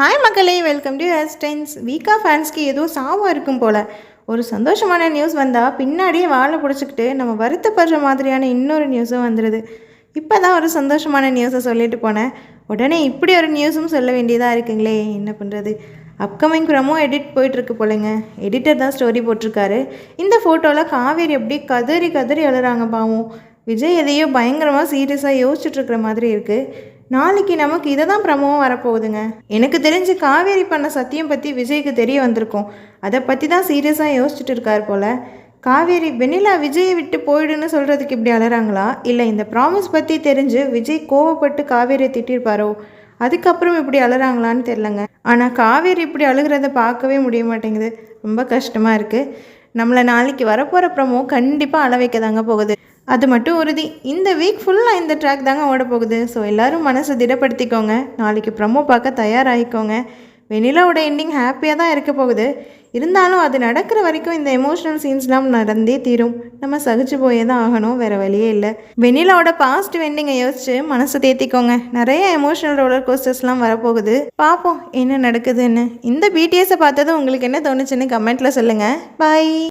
Hi மக்களே. Welcome to ஹேர்ஸ்டைன்ஸ் வீக்கா ஃபேன்ஸ்க்கு ஏதோ சாவாக இருக்கும் போல். ஒரு சந்தோஷமான நியூஸ் வந்தால் பின்னாடியே வாழை பிடிச்சிக்கிட்டு நம்ம வருத்தப்படுற மாதிரியான இன்னொரு நியூஸும் வந்துடுது இப்போ தான் ஒரு சந்தோஷமான நியூஸை சொல்லிட்டு போனேன். உடனே இப்படி ஒரு நியூஸும் சொல்ல வேண்டியதாக இருக்குங்களே. என்ன பண்ணுறது அப்கமிங் ப்ரமோ எடிட் போயிட்டுருக்கு போலங்க. எடிட்டர் தான் ஸ்டோரி போட்டிருக்காரு. இந்த ஃபோட்டோவில் காவேரி அப்படியே கதறி கதறி அழுறாங்க பாவம். விஜய் எதையோ பயங்கரமாக சீரியஸாக யோசிச்சுட்டு இருக்கிற மாதிரி இருக்குது நாளைக்கு நமக்கு இதை தான் ப்ரமோவும் வரப்போகுதுங்க. எனக்கு தெரிஞ்சு காவேரி பண்ண சத்தியம் பற்றி விஜய்க்கு தெரிய வந்திருக்கும். அதை பற்றி தான் சீரியஸாக யோசிச்சுட்டு இருக்கார் போல். காவேரி வெண்ணிலா விஜயை விட்டு போயிடுன்னு சொல்கிறதுக்கு இப்படி அலறாங்களா? இல்லை இந்த ப்ராமிஸ் பற்றி தெரிஞ்சு விஜய் கோவப்பட்டு காவேரியை திட்டிருப்பாரோ? அதுக்கப்புறம் இப்படி அலறாங்களான்னு தெரிலங்க ஆனால் காவேரி இப்படி அழுகிறத பார்க்கவே முடிய மாட்டேங்குது. ரொம்ப கஷ்டமாக இருக்குது நம்மளை நாளைக்கு வரப்போகிற ப்ரமோ கண்டிப்பாக அள வைக்க தாங்க போகுது. அது மட்டும் உறுதி. இந்த வீக் ஃபுல்லாக இந்த ட்ராக் தாங்க ஓட போகுது. ஸோ எல்லாரும் மனசை திடப்படுத்திக்கோங்க. நாளைக்கு ப்ரமோ பார்க்க தயாராகிக்கோங்க. வெனிலாவோட எண்டிங் ஹாப்பியாக தான் இருக்க போகுது. இருந்தாலும் அது நடக்கிற வரைக்கும் இந்த எமோஷனல் சீன்ஸ்லாம் நடந்தே தீரும். நம்ம சகிச்சு போயே தான் ஆகணும் வேறு வழியே இல்லை. வெண்ணிலாவோட பாஸ்ட் வெண்டிங்கை யோசிச்சு மனசை தேத்திக்கோங்க. நிறைய எமோஷனல் ரோலர் கோஸ்டர்ஸ்லாம் வரப்போகுது. பார்ப்போம் என்ன நடக்குதுன்னு. இந்த பிடிஎஸை பார்த்ததும் உங்களுக்கு என்ன தோணுச்சுன்னு கமெண்ட்டில் சொல்லுங்கள் பாய்